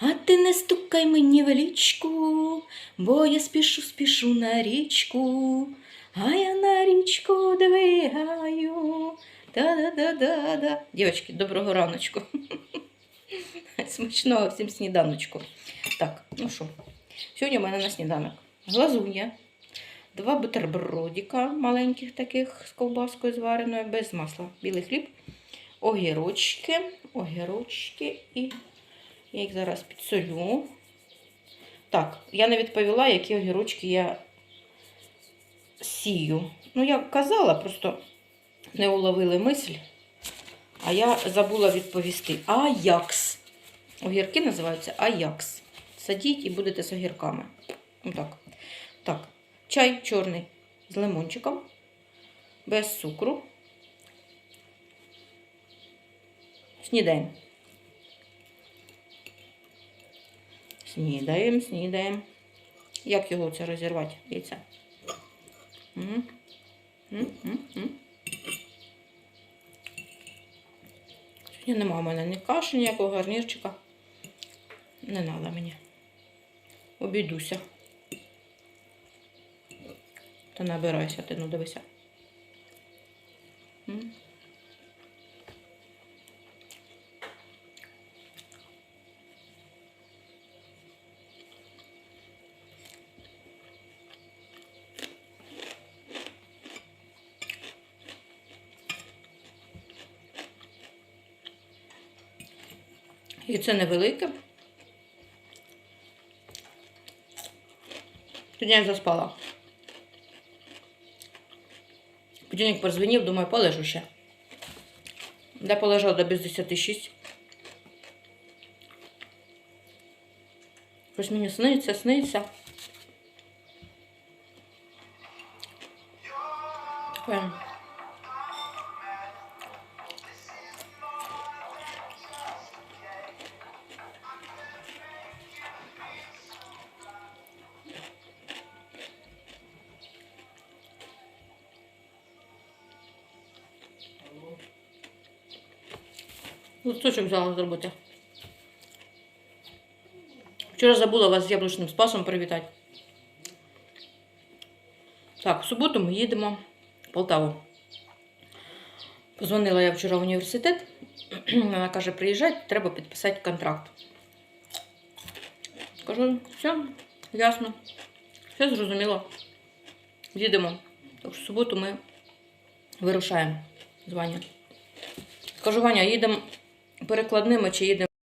А ти не стукай мені в лічку, бо я спішу, спішу на річку, а я на річку двигаю. Да-да-да-да-да. Дівчатки, доброго раночку. Смачного всім сніданочку. Так, ну що, сьогодні у мене на сніданок глазунья, два бутербродика маленьких таких з ковбаскою звареною, без масла, білий хліб, огірочки, огірочки і я їх зараз підсолю. Так, я не відповіла, які огірочки я сію. Ну, я казала, просто не уловили мисль, а я забула відповісти. Аякс. Огірки називаються Аякс. Садіть і будете з огірками. Отак. Так, чай чорний з лимончиком, без цукру. Снідаємо. Снідаємо, снідаємо. Як його це розірвати? Яйця? М? М, м, м. Сьогодні нема в мене ні каші, ніякого гарнірчика. Не треба мені. Обійдуся. Та набирайся ти, ну дивися. М. І це невелике. Сьогодні я заспала. Будильник прозвенів, думаю, полежу ще. Де полежав до без 10 Щось мені сниться, сниться. Таке. Листочок взяла зробити. Вчора забула вас з яблучним спасом привітати. Так, в суботу ми їдемо в Полтаву. Позвонила я вчора в університет. Вона каже, приїжджай, треба підписати контракт. Кажу, все, ясно, все зрозуміло. Їдемо. Так що в суботу ми вирушаємо з Ваня. Кажу, Ваня, їдемо перекладними чи їдемо